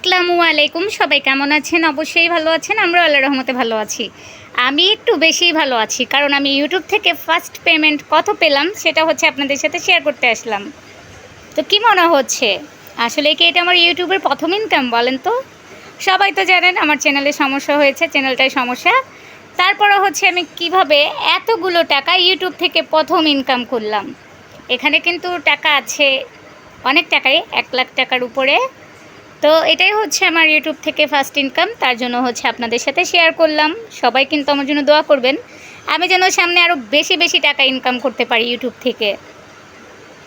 আসসালামু আলাইকুম। সবাই কেমন আছেন? অবশ্যই ভালো আছেন। আমরা আল্লাহ রহমতে ভালো আছি। আমি একটু বেশিই ভালো আছি, কারণ আমি ইউটিউব থেকে ফার্স্ট পেমেন্ট কত পেলাম সেটা হচ্ছে আপনাদের সাথে শেয়ার করতে আসলাম। তো কি মনে হচ্ছে? আসলে কি এটা আমার ইউটিউবের প্রথম ইনকাম বলেন তো? সবাই তো জানেন আমার চ্যানেলে সমস্যা হয়েছে চ্যানেলটাই সমস্যা। তারপরে হচ্ছে আমি কীভাবে এতগুলো টাকা ইউটিউব থেকে প্রথম ইনকাম করলাম। এখানে কিন্তু টাকা আছে, অনেক টাকাই, এক লাখ টাকার উপরে। তো এটাই হচ্ছে আমার ইউটিউব থেকে ফার্স্ট ইনকাম তার জন্য হচ্ছে আপনাদের সাথে শেয়ার করলাম। সবাই কিন্তু আমার জন্য দোয়া করবেন। আমি যেন সামনে আরও বেশি বেশি টাকা ইনকাম করতে পারি ইউটিউব থেকে।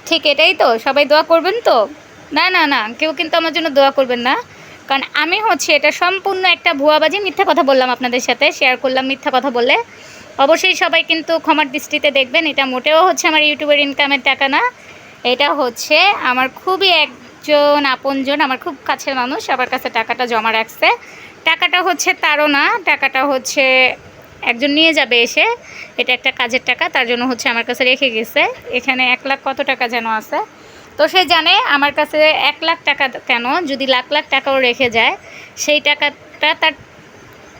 ঠিক এটাই তো, সবাই দোয়া করবেন তো? না না না, কেউ কিন্তু আমার জন্য দোয়া করবেন না। কারণ আমি হচ্ছে এটা সম্পূর্ণ একটা ভুয়াবাজি মিথ্যা কথা বললাম আপনাদের সাথে শেয়ার করলাম মিথ্যা কথা বলে। অবশ্যই সবাই কিন্তু ক্ষমার দৃষ্টিতে দেখবেন, এটা মোটেও হচ্ছে আমার ইউটিউবের ইনকামের টাকা না। এটা হচ্ছে আমার খুবই একজন আপনজন, আমার খুব কাছের মানুষ আমার কাছে টাকাটা জমা রাখছে। টাকাটা হচ্ছে তারও না টাকাটা হচ্ছে একজন নিয়ে যাবে এসে, এটা একটা কাজের টাকা, তার জন্য হচ্ছে আমার কাছে রেখে গেছে। এখানে এক লাখ কত টাকা যেন আছে? তো সে জানে আমার কাছে এক লাখ টাকা কেন? যদি লাখ লাখ টাকাও রেখে যায়, সেই টাকাটা তার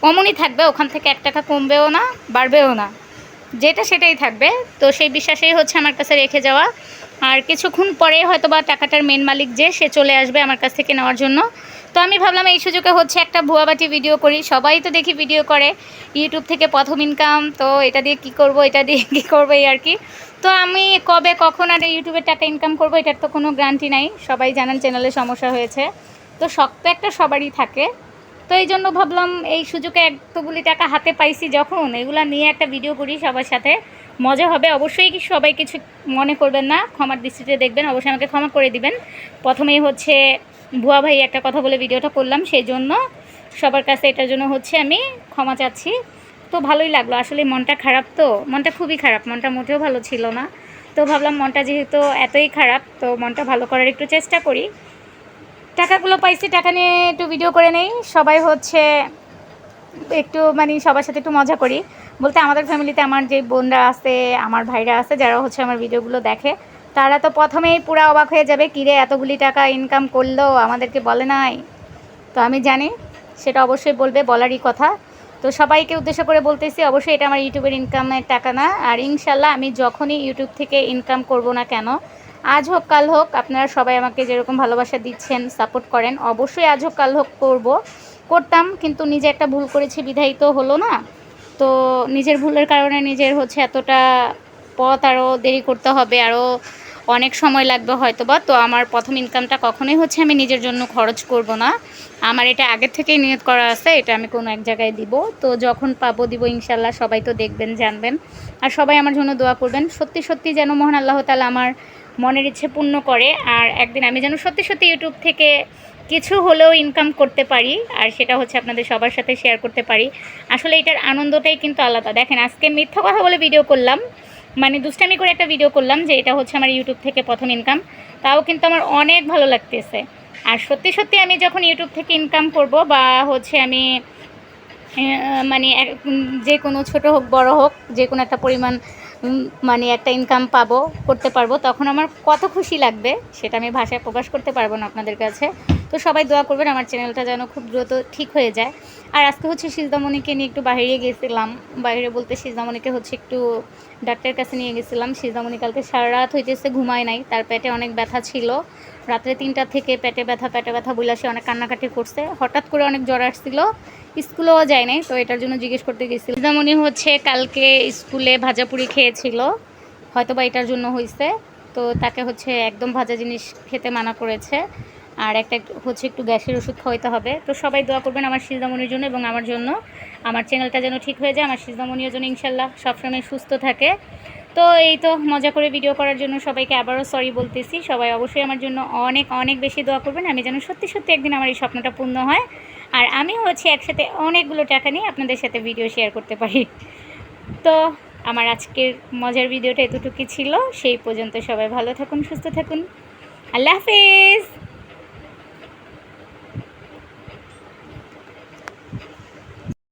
অমনই থাকবে, ওখান থেকে এক টাকা কমবেও না, বাড়বেও না। যেটা সেটাই থাকবে। তো সেই বিশ্বাসেই হচ্ছে আমার কাছে রেখে যাওয়া। আর কিছুক্ষণ পরে হয়তো বা টাকাটার মেন মালিক যে, সে চলে আসবে আমার কাছ থেকে নেওয়ার জন্য। তো আমি ভাবলাম এই সুযোগে হচ্ছে একটা ভুয়াবাটি ভিডিও করি। সবাই তো দেখি ভিডিও করে। ইউটিউব থেকে প্রথম ইনকাম তো এটা দিয়ে কি করব, এটা দিয়ে কী করব এই আর কি। তো আমি কবে, কখন আর ইউটিউবের টাকা ইনকাম করব, এটার তো কোনো গ্যারান্টি নাই। সবাই জানান চ্যানেলে সমস্যা হয়েছে। তো শক্ত একটা সবারই থাকে। তো এই জন্য ভাবলাম এই সুযোগে এতগুলি টাকা হাতে পাইছি যখন, এগুলা নিয়ে একটা ভিডিও করি সবার সাথে। মজা হবে, অবশ্যই কি সবাই কিছু মনে করবেন না, ক্ষমার দৃষ্টিতে দেখবেন, অবশ্যই আমাকে ক্ষমা করে দিবেন। প্রথমেই হচ্ছে ভুয়া ভাই একটা কথা বলে ভিডিওটা করলাম, সেই জন্য সবার কাছে এটার জন্য হচ্ছে আমি ক্ষমা চাচ্ছি। তো ভালোই লাগল, আসলে মনটা খারাপ তো, মনটা খুবই খারাপ, মনটা মোটেও ভালো ছিল না। তো ভাবলাম মনটা যেহেতু এতই খারাপ, তো মনটা ভালো করার একটু চেষ্টা করি। টাকাগুলো পাইছি, টাকা নিয়ে একটু ভিডিও করে নেই। সবাই হচ্ছে একটু মানে সবার সাথে একটু মজা করি। বলতে আমাদের ফ্যামিলিতে আমার যে বোনরা আছে, আমার ভাইরা আছে, যারা হচ্ছে আমার ভিডিওগুলো দেখে, তারা তো প্রথমেই পুরো অবাক হয়ে যাবে, কিরে, এতগুলি টাকা ইনকাম করল, আমাদেরকে বলে নাই? তো আমি জানি, সেটা অবশ্যই বলবে, বলারই কথা। তো সবাইকে উদ্দেশ্য করে বলতেছি, অবশ্যই এটা আমার ইউটিউবের ইনকামের টাকা না। আর ইনশাল্লাহ আমি যখনই ইউটিউব থেকে ইনকাম করব না কেন আজ হোক, কাল হোক, আপনারা সবাই আমাকে যেরকম ভালোবাসা দিচ্ছেন সাপোর্ট করেন, অবশ্যই আজ হোক, কাল হোক করব। করতাম, কিন্তু নিজে একটা ভুল করেছি বিধায়ী তো হলো না। তো নিজের ভুলের কারণে নিজের হচ্ছে এতটা পথ আরও দেরি করতে হবে আরও অনেক সময় লাগবে হয়তো বা তো আমার প্রথম ইনকামটা কখনোই হচ্ছে আমি নিজের জন্য খরচ করব না। আমার এটা আগের থেকেই নিয়ত করা আছে, এটা আমি কোনো এক জায়গায় দিব। তো যখন পাবো, দিব ইনশাল্লাহ সবাই তো দেখবেন, জানবেন। আর সবাই আমার জন্য দোয়া করবেন। সত্যি সত্যি যেন মহান আল্লাহ তালা আমার মনের ইচ্ছে পূর্ণ করে, আর একদিন আমি যেন সত্যি সত্যি ইউটিউব থেকে কিছু হলেও ইনকাম করতে পারি, আর সেটা হচ্ছে আপনাদের সবার সাথে শেয়ার করতে পারি। আসলে এটার আনন্দটাই কিন্তু আলাদা। দেখেন, আজকে মিথ্যা কথা বলে ভিডিও করলাম মানে দুষ্টামি করে একটা ভিডিও করলাম যে এটা হচ্ছে আমার ইউটিউব থেকে প্রথম ইনকাম তাও কিন্তু আমার অনেক ভালো লাগতেছে। আর সত্যি সত্যি আমি যখন ইউটিউব থেকে ইনকাম করব বা হচ্ছে আমি মানে যে কোনো ছোট হোক, বড় হোক, যে কোনো একটা পরিমাণ মানে একটা ইনকাম পাবো, করতে পারব, তখন আমার কত খুশি লাগবে সেটা আমি ভাষায় প্রকাশ করতে পারব না আপনাদের কাছে। তো সবাই দোয়া করবেন আমার চ্যানেলটা যেন খুব দ্রুত ঠিক হয়ে যায়। আর আজকে হচ্ছে সিজদামণিকে নিয়ে একটু বাইরে গেছিলাম। বাইরে বলতে সিজদামণিকে হচ্ছে একটু ডাক্তারের কাছে নিয়ে গেছিলাম। সিজদামণি কালকে সারা রাত হইতেছে, ঘুমায় নাই। তার পেটে অনেক ব্যথা ছিল। রাত্রে তিনটা থেকে পেটে ব্যথা পেটে ব্যথা বলে সে অনেক কান্নাকাটি করছে। হঠাৎ করে অনেক জ্বর আসছিল। স্কুলেও যায় নাই, তো এটার জন্য জিজ্ঞেস করতে গেছিল সিজদামণি হচ্ছে কালকে স্কুলে ভাজাপুরি খেয়েছিল হয়তো বা এটার জন্য হয়েছে তো তাকে হচ্ছে একদম ভাজা জিনিস খেতে মানা করেছে। আর একটা হচ্ছে একটু গ্যাসের ওষুধ খাওয়াইতে হবে। তো সবাই দোয়া করবেন আমার সিজদামনির জন্য এবং আমার জন্য। আমার চ্যানেলটা যেন ঠিক হয়ে যায়, আমার সিজদামনিও যেন ইনশাল্লাহ সবসময় সুস্থ থাকে। তো এই তো মজা করে ভিডিও করার জন্য সবাইকে আবারও সরি বলতেছি। সবাই অবশ্যই আমার জন্য অনেক অনেক বেশি দোয়া করবেন। আমি যেন সত্যি সত্যি একদিন আমার এই স্বপ্নটা পূর্ণ হয়। আর আমি হচ্ছে একসাথে অনেকগুলো টাকা নিয়ে আপনাদের সাথে ভিডিও শেয়ার করতে পারি। তো আমার আজকের মজার ভিডিওটা এতটুকুই ছিল, সেই পর্যন্ত সবাই ভালো থাকুন, সুস্থ থাকুন। আল্লাহ হাফিজ!